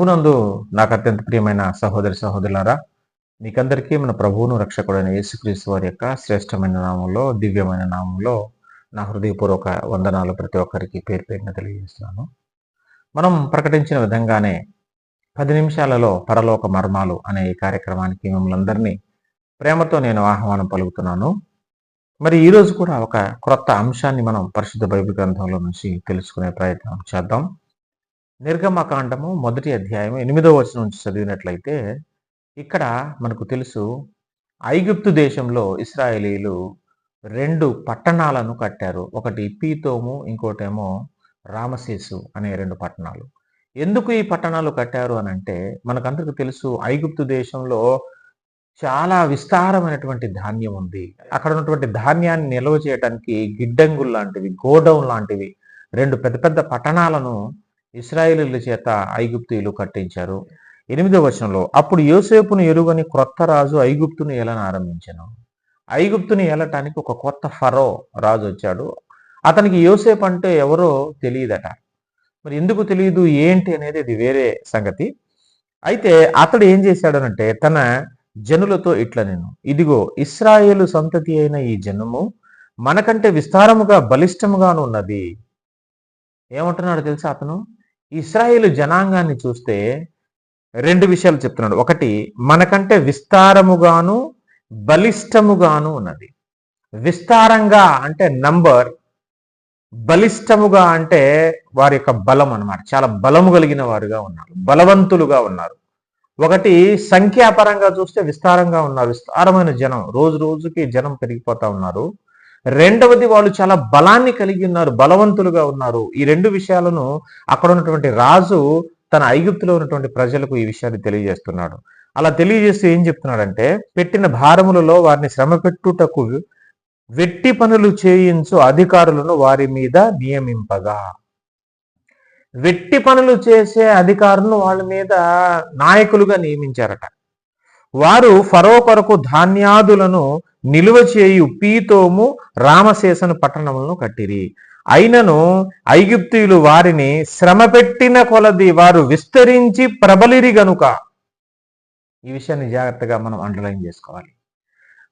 ప్రభునందు నాకు అత్యంత ప్రియమైన సహోదరి సహోదరులారా మీకందరికీ మన ప్రభువును రక్షకుడైన యేసుక్రీస్తు వారి యొక్క శ్రేష్టమైన నామంలో దివ్యమైన నామంలో నా హృదయపూర్వక వందనాలు ప్రతి ఒక్కరికి పేరు పేరున తెలియజేస్తున్నాను. మనం ప్రకటించిన విధంగానే పది నిమిషాలలో పరలోక మర్మాలు అనే ఈ కార్యక్రమానికి మిమ్మల్ని అందరినీ ప్రేమతో నేను ఆహ్వానం పలుకుతున్నాను. మరి ఈరోజు కూడా ఒక క్రొత్త అంశాన్ని మనం పరిశుద్ధ బైబిల్ గ్రంథంలో నుంచి తెలుసుకునే ప్రయత్నం చేద్దాం. నిర్గమకాండము మొదటి అధ్యాయం ఎనిమిదో వచనం నుంచి చదివినట్లయితే ఇక్కడ మనకు తెలుసు ఐగుప్తు దేశంలో ఇస్రాయేలీలు రెండు పట్టణాలను కట్టారు. ఒకటి పీతోము ఇంకోటేమో రామశేసు అనే రెండు పట్టణాలు. ఎందుకు ఈ పట్టణాలు కట్టారు అని అంటే మనకందరికి తెలుసు ఐగుప్తు దేశంలో చాలా విస్తారమైనటువంటి ధాన్యం ఉంది. అక్కడ ఉన్నటువంటి ధాన్యాన్ని నిల్వ చేయడానికి గిడ్డంగులు లాంటివి గోడౌన్ లాంటివి రెండు పెద్ద పెద్ద పట్టణాలను ఇస్రాయేలీల చేత ఐగుప్తీయులు కట్టించారు. ఎనిమిదో వచనంలో అప్పుడు యోసేపును ఎరుగని క్రొత్త రాజు ఐగుప్తును ఏలని ఆరంభించాను? ఐగుప్తుని ఏలటానికి ఒక కొత్త ఫరో రాజు వచ్చాడు. అతనికి యోసేపు అంటే ఎవరో తెలియదట. మరి ఎందుకు తెలియదు? ఏంటి అనేది ఇది వేరే సంగతి. అయితే అతడు ఏం చేశాడనంటే తన జనులతో ఇట్లా నేను ఇదిగో ఇస్రాయేలు సంతతి అయిన ఈ జనము మనకంటే విస్తారముగా బలిష్టముగాను ఉన్నది ఏమంటున్నాడు తెలుసా అతను? ఇస్రాయేల్ జనాంగాన్ని చూస్తే రెండు విషయాలు చెప్తున్నాడు. ఒకటి మనకంటే విస్తారముగాను బలిష్టముగాను ఉన్నది. విస్తారంగా అంటే నంబర్ బలిష్టముగా అంటే వారి యొక్క బలం అన్నమాట. చాలా బలము కలిగిన వారుగా ఉన్నారు బలవంతులుగా ఉన్నారు. ఒకటి సంఖ్యాపరంగా చూస్తే విస్తారంగా ఉన్నారు విస్తారమైన జనం రోజు రోజుకి జనం పెరిగిపోతా ఉన్నారు. రెండవది వాళ్ళు చాలా బలాన్ని కలిగి ఉన్నారు బలవంతులుగా ఉన్నారు. ఈ రెండు విషయాలను అక్కడ ఉన్నటువంటి రాజు తన ఐగుప్తులో ఉన్నటువంటి ప్రజలకు ఈ విషయాన్ని తెలియజేస్తున్నాడు. అలా తెలియజేస్తూ ఏం చెప్తున్నాడంటే పెట్టిన భారములలో వారిని శ్రమ పెట్టుటకు వెట్టి పనులు చేయించు అధికారులను వారి మీద నియమింపగా. వెట్టి పనులు చేసే అధికారులను వాళ్ళ మీద నాయకులుగా నియమించారట. వారు ఫరో కొరకు ధాన్యాదులను నిలువ చేయు పీతోము రామశేషను పట్టణములను కట్టిరి. అయినను ఐగుప్తియులు వారిని శ్రమ పెట్టిన కొలది వారు విస్తరించి ప్రబలిరి గనుక. ఈ విషయాన్ని జాగ్రత్తగా మనం అండర్లైన్ చేసుకోవాలి.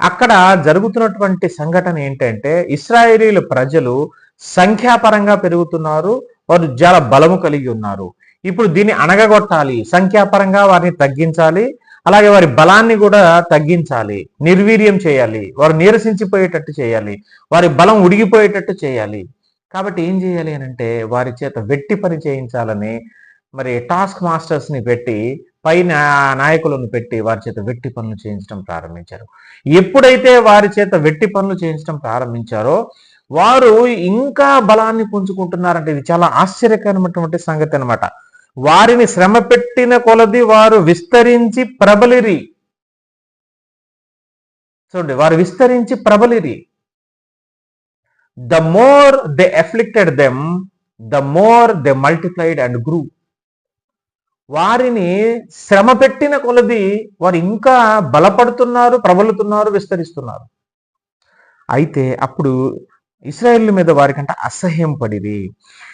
అక్కడ జరుగుతున్నటువంటి సంఘటన ఏంటంటే ఇస్రాయేలీల ప్రజలు సంఖ్యాపరంగా పెరుగుతున్నారు వారు చాలా బలము కలిగి ఉన్నారు. ఇప్పుడు దీన్ని అణగగొట్టాలి. సంఖ్యాపరంగా వారిని తగ్గించాలి. అలాగే వారి బలాన్ని కూడా తగ్గించాలి నిర్వీర్యం చేయాలి వారు నీరసించిపోయేటట్టు చేయాలి వారి బలం ఉడిగిపోయేటట్టు చేయాలి. కాబట్టి ఏం చేయాలి అని అంటే వారి చేత వెట్టి పని చేయించాలని మరి టాస్క్ మాస్టర్స్ని పెట్టి పై నాయకులను పెట్టి వారి చేత వెట్టి పనులు చేయించడం ప్రారంభించారు. ఎప్పుడైతే వారి చేత వెట్టి పనులు చేయించడం ప్రారంభించారో వారు ఇంకా బలాన్ని పుంజుకుంటున్నారంటే ఇది చాలా ఆశ్చర్యకరమైనటువంటి సంగతి అన్నమాట. వారిని శ్రమ పెట్టిన కొలది వారు విస్తరించి ప్రబలిరి. చూడండి వారు విస్తరించి ప్రబలిరి. The more they afflicted them the more they multiplied and grew వారిని శ్రమ పెట్టిన కొలది వారు ఇంకా బలపడుతున్నారు ప్రబలుతున్నారు విస్తరిస్తున్నారు. అయితే అప్పుడు ఇస్రాయేల్ మీద వారికంట అసహ్యం పడిది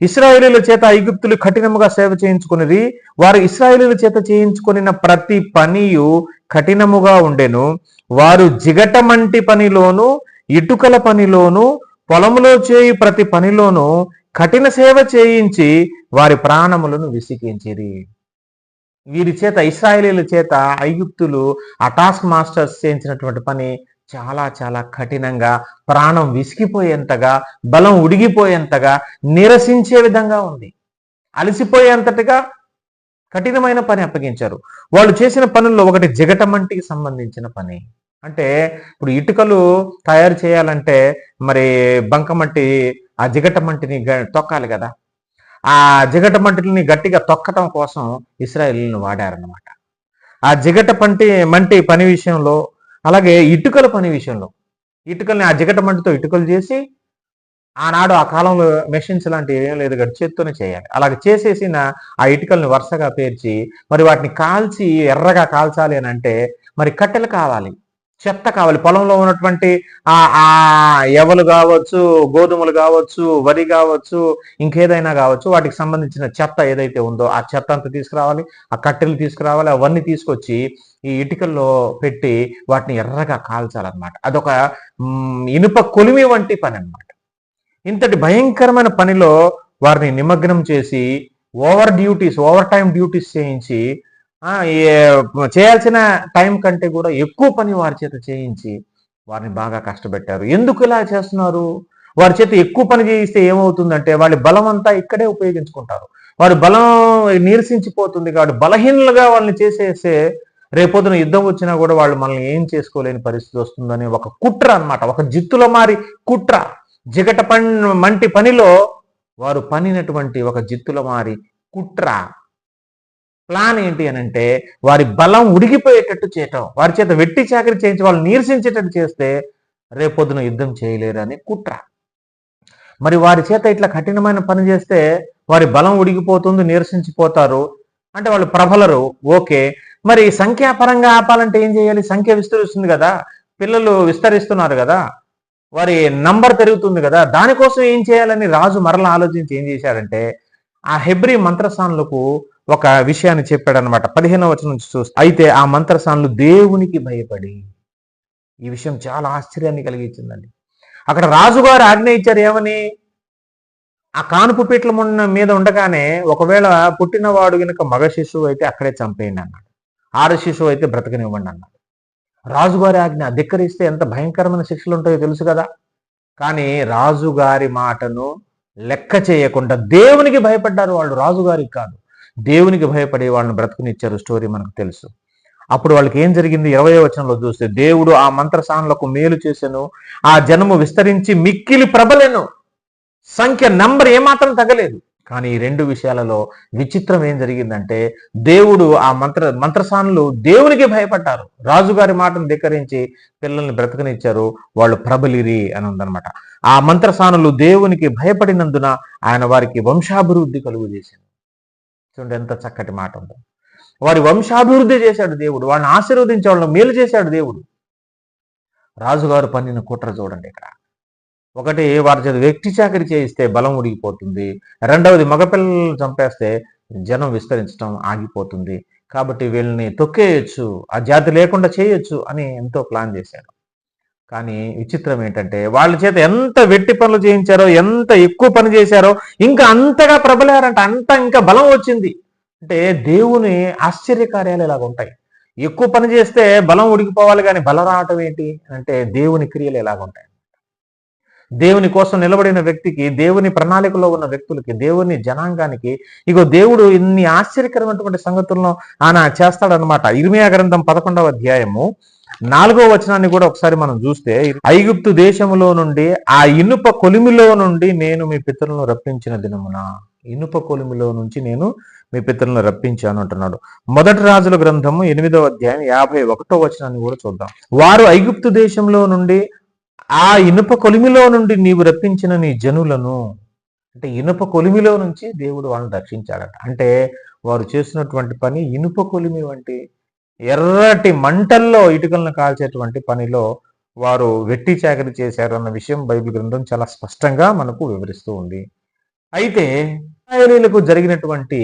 ఇస్రాయేలీల చేత ఐగుప్తులు కఠినముగా సేవ చేయించుకునేది వారు ఇస్రాయేలీల చేత చేయించుకున్న ప్రతి పనియు కఠినముగా ఉండెను. వారు జిగటమంటి పనిలోను ఇటుకల పనిలోను పొలములో చేయు ప్రతి పనిలోను కఠిన సేవ చేయించి వారి ప్రాణములను విసికించిరి వీరి చేత ఇస్రాయేలీల చేత ఐగుప్తులు ఆ టాస్క్ మాస్టర్స్ చేయించినటువంటి పని చాలా చాలా కఠినంగా ప్రాణం విసిగిపోయేంతగా బలం ఉడిగిపోయేంతగా నిరసించే విధంగా ఉంది. అలసిపోయేంతటిగా కఠినమైన పని అప్పగించారు. వాళ్ళు చేసిన పనుల్లో ఒకటి జిగటమంటికి సంబంధించిన పని. అంటే ఇప్పుడు ఇటుకలు తయారు చేయాలంటే మరి బంకమట్టి ఆ జిగటమంటిని తొక్కాలి కదా. ఆ జిగటమంటిని గట్టిగా తొక్కటం కోసం ఇస్రాయిల్ని వాడారన్నమాట. ఆ జిగట పంటి మంటి పని విషయంలో అలాగే ఇటుకల పని విషయంలో ఇటుకల్ని ఆ జిగట మంటితో ఇటుకలు చేసి ఆనాడు ఆ కాలంలో మెషిన్స్ లాంటివి ఏం లేదు కదా చేత్తోనే చేయాలి. అలాగే చేసేసిన ఆ ఇటుకల్ని వరుసగా పేర్చి మరి వాటిని కాల్చి ఎర్రగా కాల్చాలి అని అంటే మరి కట్టెలు కావాలి. చెత్త కావాలి. పొలంలో ఉన్నటువంటి ఆ ఎవలు కావచ్చు గోధుమలు కావచ్చు వరి కావచ్చు ఇంకేదైనా కావచ్చు వాటికి సంబంధించిన చెత్త ఏదైతే ఉందో ఆ చెత్త అంతా తీసుకురావాలి. ఆ కట్టెలు తీసుకురావాలి. అవన్నీ తీసుకొచ్చి ఈ ఇటుకల్లో పెట్టి వాటిని ఎర్రగా కాల్చాలన్నమాట. అదొక ఇనుప కొలిమి వంటి పని అనమాట ఇంతటి భయంకరమైన పనిలో వారిని నిమగ్నం చేసి over duties over time duties చేయించి చేయాల్సిన టైం కంటే కూడా ఎక్కువ పని వారి చేత చేయించి వారిని బాగా కష్టపెట్టారు. ఎందుకు ఇలా చేస్తున్నారు? వారి చేత ఎక్కువ పని చేయిస్తే ఏమవుతుందంటే వాళ్ళ బలం అంతా ఇక్కడే ఉపయోగించుకుంటారు. వారి బలం నీరసించిపోతుంది కాబట్టి బలహీనలుగా వాళ్ళని చేసేస్తే రేపొద్దున యుద్ధం వచ్చినా కూడా వాళ్ళు మనల్ని ఏం చేసుకోలేని పరిస్థితి వస్తుందని ఒక కుట్ర అన్నమాట. ఒక జిత్తుల మారి కుట్ర. జిగట పన్ మంటి పనిలో వారు పనినటువంటి ఒక జిత్తుల మారి కుట్ర. ప్లాన్ ఏంటి అని అంటే వారి బలం ఉడిగిపోయేటట్టు చేయటం. వారి చేత వెట్టి చాకరి చేయించి వాళ్ళు నీరసించేటట్టు చేస్తే రేపొద్దున యుద్ధం చేయలేరు అని కుట్ర. మరి వారి చేత ఇట్లా కఠినమైన పని చేస్తే వారి బలం ఉడిగిపోతుంది నీరసించిపోతారు. అంటే వాళ్ళు ప్రబలరు. ఓకే. మరి సంఖ్యాపరంగా ఆపాలంటే ఏం చేయాలి? సంఖ్య విస్తరిస్తుంది కదా. పిల్లలు విస్తరిస్తున్నారు కదా. వారి నంబర్ పెరుగుతుంది కదా. దానికోసం ఏం చేయాలని రాజు మరలా ఆలోచించి ఏం చేశాడంటే ఆ హెబ్రి మంత్రస్థానులకు ఒక విషయాన్ని చెప్పాడనమాట పదిహేనవ వచనం నుంచి చూస్తే అయితే ఆ మంత్రసానులు దేవునికి భయపడి ఈ విషయం చాలా ఆశ్చర్యాన్ని కలిగించిందండి. అక్కడ రాజుగారు ఆజ్ఞ ఇచ్చారు ఏమని? ఆ కానుపు పీటల ఉన్న మీద ఉండగానే ఒకవేళ పుట్టినవాడు గనుక మగ శిశువు అయితే అక్కడే చంపేయండి అన్నాడు. ఆడ శిశువు అయితే బ్రతకనివ్వండి అన్నాడు. రాజుగారి ఆజ్ఞ ధిక్కరిస్తే ఎంత భయంకరమైన శిక్షలు ఉంటాయో తెలుసు కదా. కానీ రాజుగారి మాటను లెక్క చేయకుండా దేవునికి భయపడ్డారు వాళ్ళు. రాజుగారికి కాదు. దేవునికి భయపడి వాళ్ళని బ్రతుకునిచ్చారు స్టోరీ మనకు తెలుసు. అప్పుడు వాళ్ళకి ఏం జరిగింది? ఇరవై వచనంలో చూస్తే దేవుడు ఆ మంత్రసానులకు మేలు చేశాను ఆ జనము విస్తరించి మిక్కిలి ప్రబలను. సంఖ్య నంబర్ ఏమాత్రం తగ్గలేదు. కానీ ఈ రెండు విషయాలలో విచిత్రం ఏం జరిగిందంటే దేవుడు ఆ మంత్ర మంత్రసానులు దేవునికి భయపడ్డారు. రాజుగారి మాటను ధిక్కరించి పిల్లల్ని బ్రతకనిచ్చారు వాళ్ళు ప్రబలిరి అని ఉందన్నమాట. ఆ మంత్రసానులు దేవునికి భయపడినందున ఆయన వారికి వంశాభివృద్ధి కలుగు చేసింది చూడండి ఎంత చక్కటి మాట ఉందో. వారి వంశాభివృద్ధి చేశాడు దేవుడు. వాళ్ళని ఆశీర్వదించే వాళ్ళని మేలు చేశాడు దేవుడు. రాజుగారు పన్నిన కుట్ర చూడండి ఇక్కడ. ఒకటి వారి చేత వ్యక్తి చాకరి చేయిస్తే బలం ఉడిగిపోతుంది. రెండవది మగపిల్లలను చంపేస్తే జనం విస్తరించడం ఆగిపోతుంది. కాబట్టి వీళ్ళని తొక్కేయచ్చు ఆ జాతి లేకుండా చేయొచ్చు అని ఎంతో ప్లాన్ చేశాడు. కానీ విచిత్రం ఏంటంటే వాళ్ళ చేత ఎంత వెట్టి పనులు చేయించారో ఎంత ఎక్కువ పని చేశారో ఇంకా అంతగా ప్రబలారంట అంత ఇంకా బలం వచ్చింది. అంటే దేవుని ఆశ్చర్యకార్యాలు ఇలాగ ఉంటాయి. ఎక్కువ పని చేస్తే బలం ఉడికిపోవాలి కానీ బలం రావటం ఏంటి? అంటే దేవుని క్రియలు ఎలాగ ఉంటాయి. దేవుని కోసం నిలబడిన వ్యక్తికి దేవుని ప్రణాళికలో ఉన్న వ్యక్తులకి దేవుని జనాంగానికి ఇగో దేవుడు ఇన్ని ఆశ్చర్యకరమైనటువంటి సంగతులను ఆయన చేస్తాడనమాట ఇర్మియా గ్రంథం పదకొండవ అధ్యాయము నాలుగో వచనాన్ని కూడా ఒకసారి మనం చూస్తే ఐగుప్తు దేశములో నుండి ఆ ఇనుప కొలిమిలో నుండి నేను మీ పితరులను రప్పించిన దినమున. ఇనుప కొలిమిలో నుంచి నేను మీ పితరులను రప్పించాను అంటున్నాడు. మొదటి రాజుల గ్రంథము ఎనిమిదవ అధ్యాయం యాభై ఒకటో వచనాన్ని కూడా చూద్దాం. వారు ఐగుప్తు దేశంలో నుండి ఆ ఇనుప కొలిమిలో నుండి నీవు రప్పించిన నీ జనులను అంటే ఇనుప కొలిమిలో నుంచి దేవుడు వాళ్ళని రక్షించాడట. అంటే వారు చేసినటువంటి పని ఇనుప కొలిమి వంటి ఎర్రటి మంటల్లో ఇటుకలను కాల్చేటువంటి పనిలో వారు వెట్టి చాకరి చేశారు అన్న విషయం బైబిల్ గ్రంథం చాలా స్పష్టంగా మనకు వివరిస్తూ ఉంది. అయితే ఇశ్రాయేలీలకు జరిగినటువంటి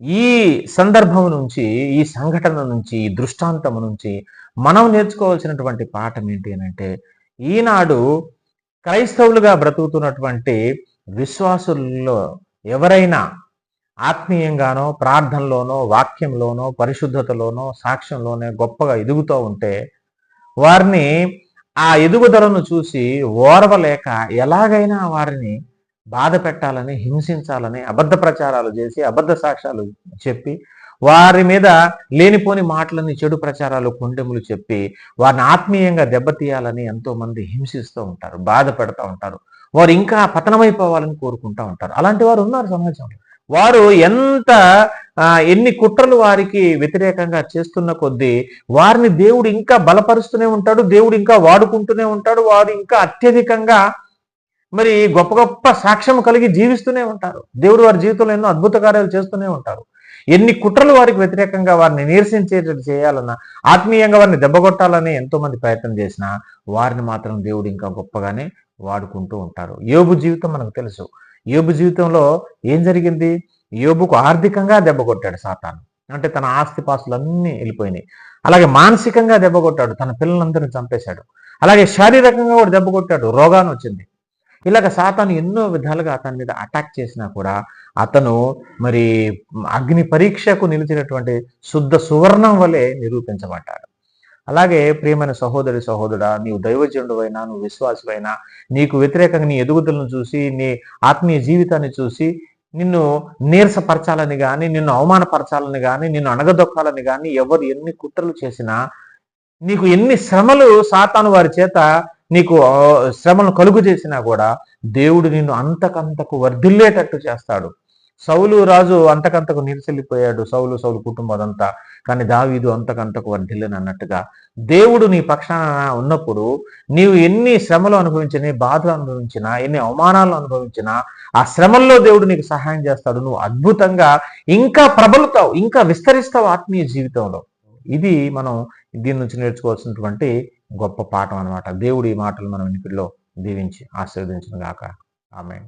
ఈ సందర్భం నుంచి ఈ సంఘటన నుంచి ఈ దృష్టాంతం నుంచి మనం నేర్చుకోవాల్సినటువంటి పాఠం ఏంటి అని అంటే ఈనాడు క్రైస్తవులుగా బ్రతుకుతున్నటువంటి విశ్వాసుల్లో ఎవరైనా ఆత్మీయంగానో ప్రార్థనలోనో వాక్యంలోనో పరిశుద్ధతలోనో సాక్ష్యంలోనే గొప్పగా ఎదుగుతూ ఉంటే వారిని ఆ ఎదుగుదలను చూసి ఓర్వలేక ఎలాగైనా వారిని బాధ పెట్టాలని హింసించాలని అబద్ధ ప్రచారాలు చేసి అబద్ధ సాక్ష్యాలు చెప్పి వారి మీద లేనిపోని మాటలని చెడు ప్రచారాలు కొండెములు చెప్పి వారిని ఆత్మీయంగా దెబ్బతీయాలని ఎంతో మంది హింసిస్తూ ఉంటారు బాధ పెడతా ఉంటారు. వారు ఇంకా పతనమైపోవాలని కోరుకుంటా ఉంటారు. అలాంటి వారు ఉన్నారు సమాజంలో. వారు ఎంత ఎన్ని కుట్రలు వారికి వ్యతిరేకంగా చేస్తున్న కొద్దీ వారిని దేవుడు ఇంకా బలపరుస్తూనే ఉంటాడు దేవుడు ఇంకా వాడుకుంటూనే ఉంటాడు వారు ఇంకా అత్యధికంగా మరి గొప్ప గొప్ప సాక్ష్యం కలిగి జీవిస్తూనే ఉంటారు. దేవుడు వారి జీవితంలో ఎన్నో అద్భుత కార్యాలు చేస్తూనే ఉంటారు. ఎన్ని కుట్రలు వారికి వ్యతిరేకంగా వారిని నిరసించేటట్టు చేయాలన్నా ఆత్మీయంగా వారిని దెబ్బగొట్టాలని ఎంతో మంది ప్రయత్నం చేసినా వారిని మాత్రం దేవుడు ఇంకా గొప్పగానే వాడుకుంటూ ఉంటారు. యోగు జీవితం మనకు తెలుసు. యోబు జీవితంలో ఏం జరిగింది? యోబుకు ఆర్థికంగా దెబ్బ కొట్టాడు సాతాను. అంటే తన ఆస్తిపాస్తులన్నీ వెళ్ళిపోయినాయి. అలాగే మానసికంగా దెబ్బ కొట్టాడు. తన పిల్లలందరినీ చంపేశాడు. అలాగే శారీరకంగా కూడా దెబ్బ కొట్టాడు. రోగాన్ని వచ్చింది. ఇలాగ సాతాను ఎన్నో విధాలుగా అతని మీద అటాక్ చేసినా కూడా అతను మరి అగ్ని పరీక్షకు నిలిచినటువంటి శుద్ధ సువర్ణం వలె నిరూపించబడ్డాడు. అలాగే ప్రియమైన సహోదరి సహోదరా నీవు దైవజనుడువైనా నువ్వు విశ్వాసమైనా నీకు వ్యతిరేకంగా నీ ఎదుగుదలను చూసి నీ ఆత్మీయ జీవితాన్ని చూసి నిన్ను నీరసపరచాలని కానీ నిన్ను అవమానపరచాలని కానీ నిన్ను అణగదొక్కాలని కానీ ఎవరు ఎన్ని కుట్రలు చేసినా నీకు ఎన్ని శ్రమలు సాతాను వారి చేత నీకు శ్రమను కలుగు చేసినా కూడా దేవుడు నిన్ను అంతకంతకు వర్ధిల్లేటట్టు చేస్తాడు. సౌలు రాజు అంతకంతకు నిలిచెల్లిపోయాడు. సౌలు సౌలు కుటుంబం అదంతా కానీ దావీదు అంతకంతకు వర్ధిల్లని అన్నట్టుగా దేవుడు నీ పక్షాన ఉన్నప్పుడు నీవు ఎన్ని శ్రమలు అనుభవించినా బాధలు అనుభవించినా ఎన్ని అవమానాలు అనుభవించినా ఆ శ్రమల్లో దేవుడు నీకు సహాయం చేస్తాడు. నువ్వు అద్భుతంగా ఇంకా ప్రబలుతావు ఇంకా విస్తరిస్తావు ఆత్మీయ జీవితంలో. ఇది మనం దీని నుంచి నేర్చుకోవాల్సినటువంటి గొప్ప పాఠం అనమాట దేవుడు ఈ మాటలు మనం వినికిడిలో దీవించి ఆశీర్వదించిన గాక. ఆమె